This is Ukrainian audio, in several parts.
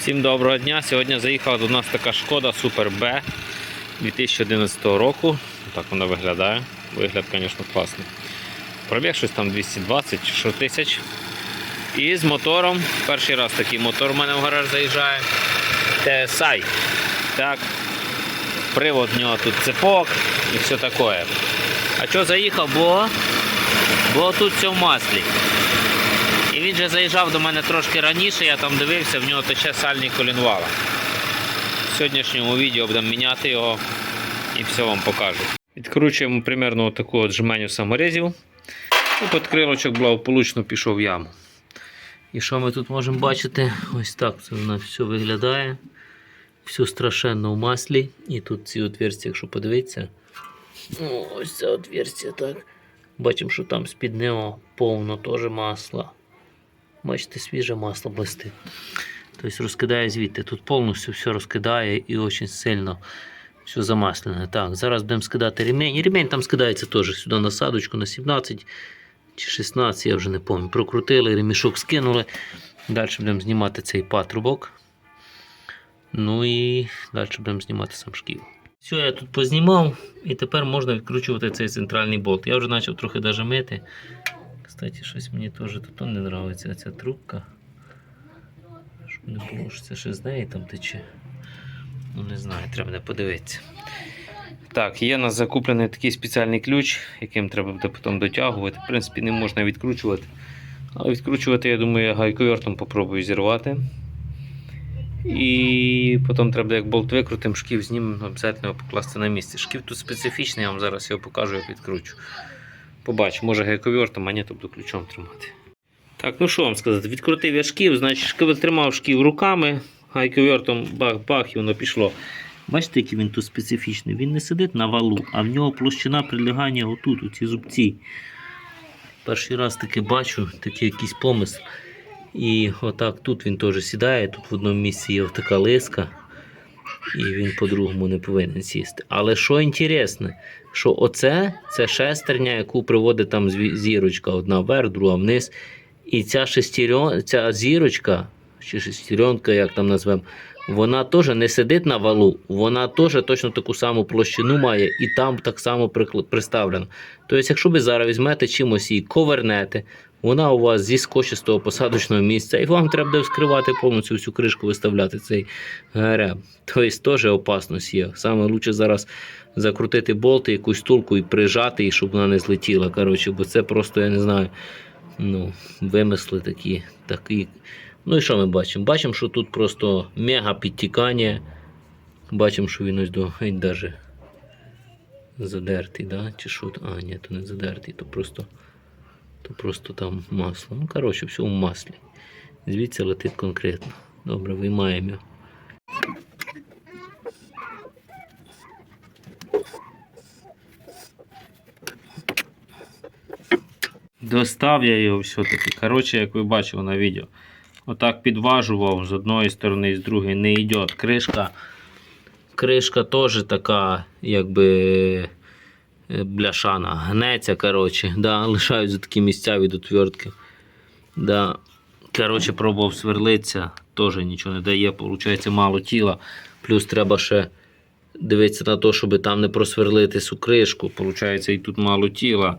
Всім доброго дня. Сьогодні заїхала до нас така шкода Super B 2011 року. Так вона виглядає. Вигляд, звісно, класний. Пробіг щось там 220 чи тисяч. І з мотором. Перший раз такий мотор в мене в гараж заїжджає. TSI. Так. Привод в нього тут цепок і все таке. А що заїхав? Бо, бо тут все в маслі. Він же заїжджав до мене трошки раніше, я там дивився, в нього тече сальник колінвала. В сьогоднішньому відео будемо міняти його і все вам покажу. Відкручуємо примерно таку от жменю саморезів. І під крилочок благополучно пішов в яму. І що ми тут можемо бачити? Ось так це воно все виглядає. Все страшенно в маслі. І тут ці отверстия, якщо подивитися. Ось це отверстие так. Бачимо, що там з-під нього повно теж масла. Бачите, свіже масло блистить. Тобто розкидає звідти. Тут повністю все розкидає і дуже сильно все замаслене. Так, зараз будемо скидати ремень. І ремень там скидається теж сюди насадочку на 17 чи 16, я вже не пам'ятаю. Прокрутили, ремішок скинули. Далі будемо знімати цей патрубок. Ну і далі будемо знімати сам шків. Все, я тут познімав, і тепер можна відкручувати цей центральний болт. Я вже почав трохи даже мити. Кстати, щось мені теж тут не подобається ця трубка. Щоб не було, що це ще з неї там тече. Ну не знаю, треба не подивитися. Так, є у нас закуплений такий спеціальний ключ, яким треба буде потім дотягувати. В принципі, не можна відкручувати. Але відкручувати, я думаю, я гайковертом попробую зірвати. І потім треба, як болт викрутим, шків знімемо, обов'язково покласти на місце. Шків тут специфічний, я вам зараз його покажу, як відкручу. Побачу, може гайковертом, а ні, то буду ключом тримати. Так, ну що вам сказати, відкрутив я шків, значить, шків тримав шків руками, гайковертом бах-бах і воно пішло. Бачите, який він тут специфічний? Він не сидить на валу, а в нього площина прилягання отут, у ці зубці. Перший раз таки бачу, такий якийсь помисл. І отак тут він теж сідає, тут в одному місці є така лиска, і він по-другому не повинен сісти. Але що інтересне, що оце це шестерня, яку приводить там зірочка, одна вверх, друга вниз. І ця шестерьон, ця зірочка, чи шестеренка, як там назвемо, вона теж не сидить на валу, вона теж точно таку саму площину має і там так само приставлена. Тобто, якщо ви зараз візьмете чимось її ковернете, вона у вас зіскочить з того посадочного місця, і вам треба буде вскривати повністю всю кришку, виставляти цей греб. Тобто теж опасність є. Саме краще зараз закрутити болти, якусь тулку і прижати, і щоб вона не злетіла. Коротше, бо це просто, я не знаю, ну, вимисли такі. такі. Ну і що ми бачимо? Бачимо, що тут просто мега підтікання. Бачимо, що він ось до даже задертий, да? чи що? А, ні, то не задертий, то просто, то просто там масло. Ну, коротше, все в маслі. Звідси летить конкретно. Добре, виймаємо його. Достав я його все-таки. Коротше, як ви бачили на відео. Отак підважував з одної сторони і з другої не йде. Кришка. Кришка теж така, якби бляшана. Гнеться, коротше. Да, лишаються такі місця від отвертки. Да. Коротше, пробував сверлитися, теж нічого не дає, виходить мало тіла. Плюс треба ще дивитися на те, щоб там не просверлити цю кришку. Получається, і тут мало тіла.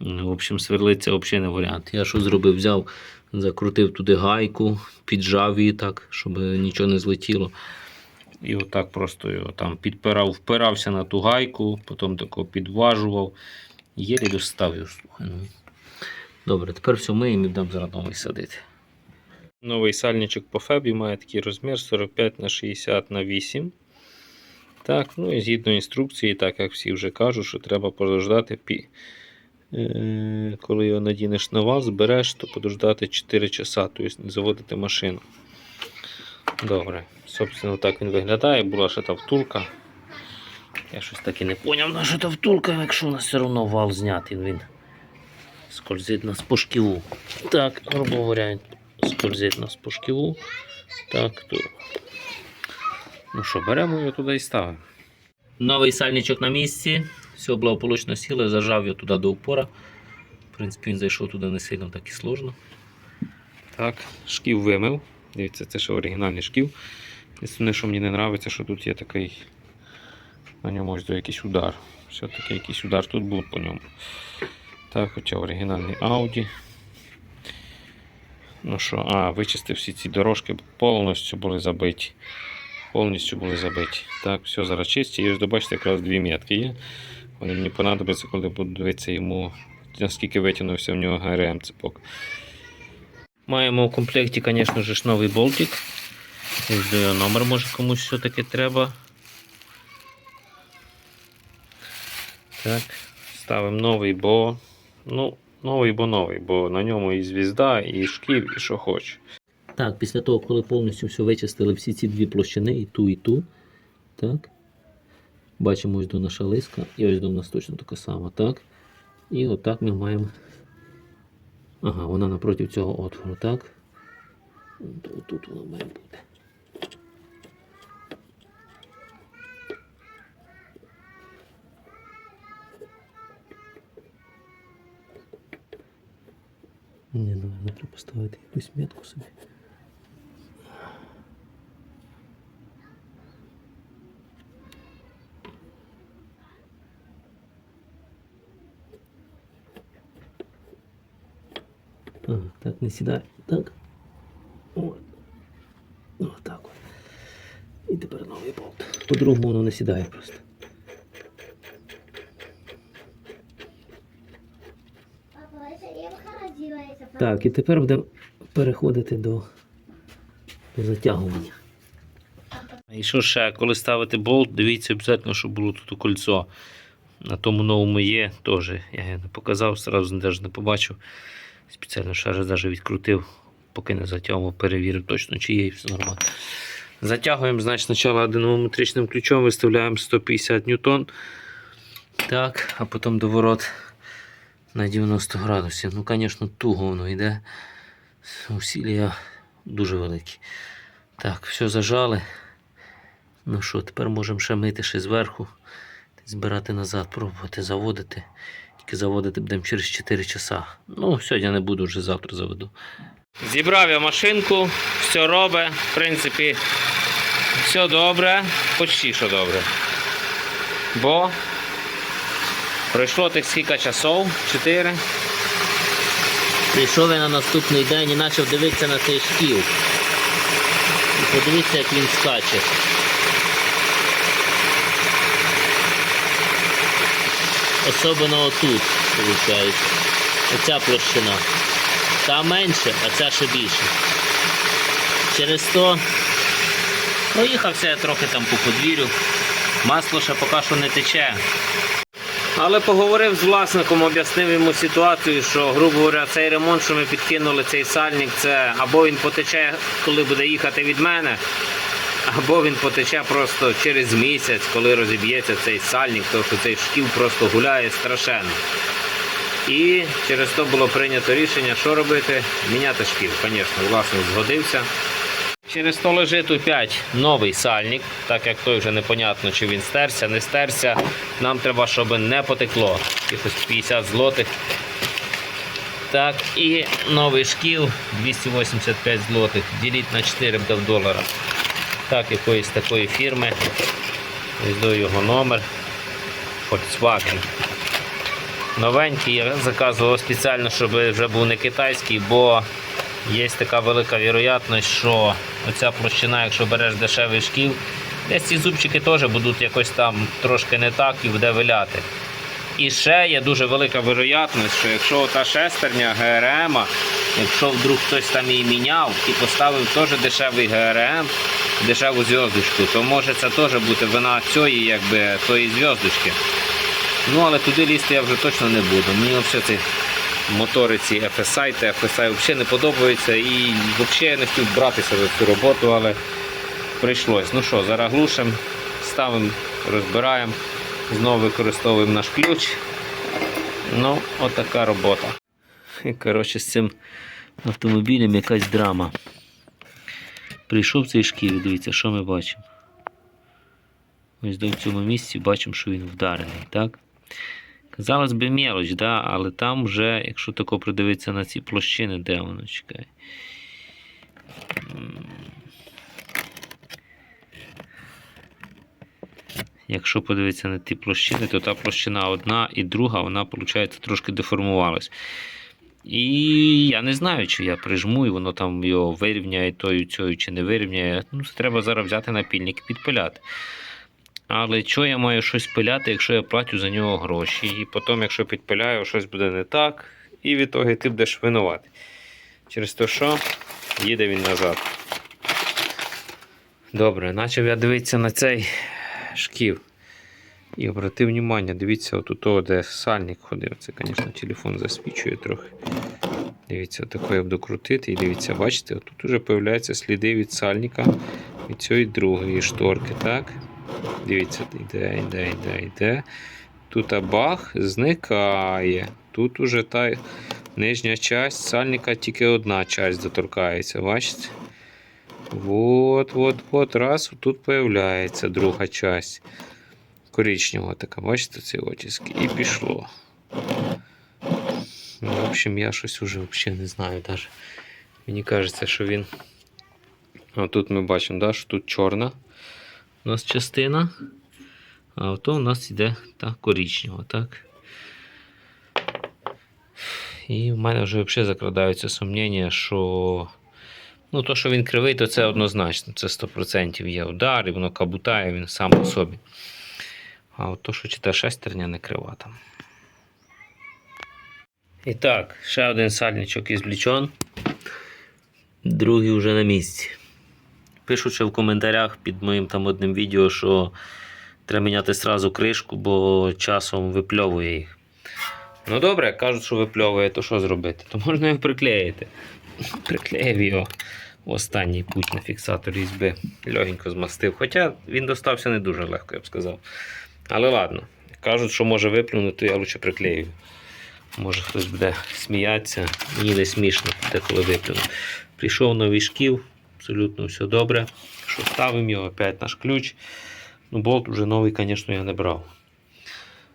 В общем, сверлиться взагалі не варіант. Я що зробив? Взяв, закрутив туди гайку, піджав її так, щоб нічого не злетіло. І отак просто його там підпирав, впирався на ту гайку, потім тако підважував. Єлі достав його. слухай, ну. Добре, тепер все миємо і будемо зараз новий садити. Новий сальничок по фебі має такий розмір 45 на 60 на 8. Так, ну і згідно інструкції, так як всі вже кажуть, що треба подождати пі. Е, Коли його надінеш на вал, збереш, то подождати 4 часа, тобто заводити машину. Добре. Собственно, так він виглядає. Була ще та втулка. Я щось так і не поняв, на що та втулка, якщо у нас все одно вал знятий, він скользить нас по шківу. Так, грубо говоря, скользить нас по шківу. Так, то. Ну що, беремо його туди і ставимо. Новий сальничок на місці. Все благополучно сіло, зажав його туди до упора. В принципі, він зайшов туди не сильно так і сложно. Так, шків вимив. Дивіться, це ще оригінальний шкіл. Єдине, що мені не подобається, що тут є такий. На ньому ось якийсь удар. Все-таки якийсь удар тут був по ньому. Так, хоча оригінальний Audi. Ну що, а, вичистив всі ці дорожки, повністю були забиті. Повністю були забиті. Так, все зараз чисті. І ось добачите, якраз дві метки є. Вони мені понадобляться, коли буду дивитися йому, наскільки витягнувся в нього ГРМ цепок. Маємо в комплекті, звісно ж, новий болтик. Ось до номер, може комусь все-таки треба. Так, ставимо новий, бо. Ну, новий, бо новий, бо на ньому і звізда, і шків, і що хоче. Так, після того, коли повністю все вичистили, всі ці дві площини, і ту, і ту. Так. Бачимо ось до наша лиска, і ось до нас точно така сама, так. І отак ми маємо. Ага, вона напроти цього отвору, так. Тут вона має бути. Ні, наверное, треба поставити якусь метку собі. так, не сідай. Так. От. О, так от. І тепер новий болт. По-другому воно не сідає просто. Папа, это я выходила это. Так, і тепер будемо переходити до, до затягування. І що ще, коли ставити болт, дивіться обов'язково, щоб було тут кольцо. На тому новому є теж. Я його не показав, одразу навіть не побачив. Спеціально ще раз навіть відкрутив, поки не затягував, перевірив точно, чи є все нормально. Затягуємо, значить, спочатку динамометричним ключом виставляємо 150 ньютон. Так, а потім доворот на 90 градусів. Ну, звісно, туго воно йде. Усілля дуже великі. Так, все зажали. Ну що, тепер можемо ще мити ще зверху, збирати назад, пробувати заводити. Тільки заводити будемо через 4 часа. Ну, сьогодні не буду, вже завтра заведу. Зібрав я машинку, все робить, в принципі, все добре, почти що добре. Бо пройшло тих скільки часов, 4. Прийшов я на наступний день і почав дивитися на цей шкіл. І подивіться, як він скаче. Особливо отут, виходить. Оця площина. Та менше, а ця ще більше. Через то проїхався я трохи там по подвір'ю. Масло ще поки що не тече. Але поговорив з власником, об'яснив йому ситуацію, що, грубо говоря, цей ремонт, що ми підкинули, цей сальник, це або він потече, коли буде їхати від мене, або він потече просто через місяць, коли розіб'ється цей сальник, тому що цей шкіл просто гуляє страшенно. І через то було прийнято рішення, що робити? Міняти шкіл. Звісно, власник згодився. Через то лежить опять новий сальник, так як той вже непонятно, чи він стерся, не стерся. Нам треба, щоб не потекло. Якось 50 злотих. Так, і новий шкіл 285 злотих. Діліть на 4 буде в доларах. Так, якоїсь такої фірми. Ось його номер. Volkswagen. Новенький я заказував спеціально, щоб вже був не китайський, бо є така велика вірогідність, що оця площина, якщо береш дешевий шкіл, десь ці зубчики теж будуть якось там трошки не так і буде виляти. І ще є дуже велика вірогідність, що якщо та шестерня ГРМ, якщо вдруг хтось там її міняв і поставив теж дешевий ГРМ, дешеву зв'язочку, то може це теж бути вина цієї, якби, тої зв'язочки. Ну, але туди лізти я вже точно не буду. Мені взагалі ці мотори ці FSI та FSI взагалі не подобаються і взагалі я не хотів братися за цю роботу, але прийшлось. Ну що, зараз глушимо, ставимо, розбираємо, знову використовуємо наш ключ. Ну, отака робота. Коротше, з цим автомобілем якась драма. Прийшов цей шкіл, дивіться, що ми бачимо. Ось до в цьому місці бачимо, що він вдарений, так? Казалось би, мелоч, да? але там вже, якщо тако придивитися на ці площини, де воно чекає. Якщо подивитися на ті площини, то та площина одна і друга, вона, виходить, трошки деформувалась. І я не знаю, чи я прижму, і воно там його вирівняє тою цією, чи не вирівняє. Ну, треба зараз взяти напільник і підпиляти. Але що я маю щось пиляти, якщо я платю за нього гроші? І потім, якщо підпиляю, щось буде не так, і в ітогі ти будеш винуватий. Через те, що їде він назад. Добре, почав я дивитися на цей шків. І обратив увагу, дивіться, отут, того, де сальник ходив. Це, звісно, телефон засвічує трохи. Дивіться, отако я буду крутити. І дивіться, бачите, тут вже з'являються сліди від сальника від цієї другої шторки. так? Дивіться, йде, йде, йде, йде. Тут бах зникає. Тут уже та нижня часть сальника тільки одна часть доторкається, бачите? Вот, вот, вот, раз, тут появляється друга часть. Коричневого така, бачите, ці отиски. І пішло. Ну, в общем, я щось уже взагалі не знаю. Даже. Мені кажеться, що він. А тут ми бачимо, да, що тут чорна у нас частина. А ото у нас йде та коричнева, так? І в мене вже взагалі закрадаються сумніння, що. Ну, то, що він кривий, то це однозначно. Це 100% є удар, і воно кабутає він сам по собі. А от то, що чи та шестерня не крива там. І так, ще один сальничок ізблічен. Другий вже на місці. Пишуть ще в коментарях під моїм там одним відео, що треба міняти сразу кришку, бо часом випльовує їх. Ну добре, кажуть, що випльовує, то що зробити? То можна його приклеїти. Приклеїв його в останній путь на фіксатор різьби. Легенько змастив. Хоча він достався не дуже легко, я б сказав. Але ладно. Кажуть, що може виплюнути, я лучше приклею. Може хтось буде сміятися, мені не смішно, те, коли виплюну. Прийшов новий шків, абсолютно все добре. Що ставимо його, опять наш ключ. Ну, болт вже новий, звісно, я не брав.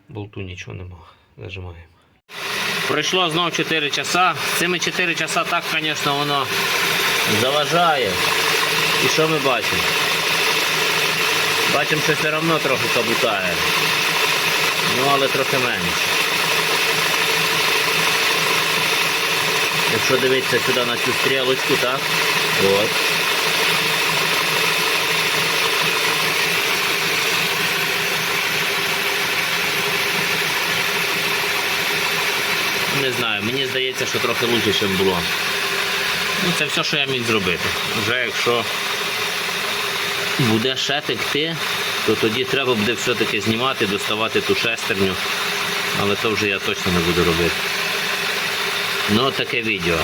Болту нічого нема. Зажимаємо. Пройшло знову 4 часа. Цими 4 часа так, звісно, воно заважає. І що ми бачимо? Бачимо, що все одно трохи кабутає. Ну, але трохи менше. Якщо дивитися сюди на цю стрілочку, так? От. Не знаю, мені здається, що трохи лучше, ніж було. Ну, це все, що я міг зробити. Вже якщо буде ще текти, то тоді треба буде все-таки знімати, доставати ту шестерню. Але то вже я точно не буду робити. Ну, таке відео.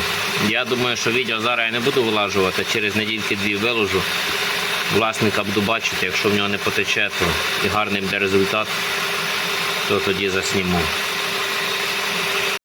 Я думаю, що відео зараз я не буду вилажувати, через недільки-дві виложу. Власника буду бачити, якщо в нього не потече, то і гарний буде результат, то тоді засніму.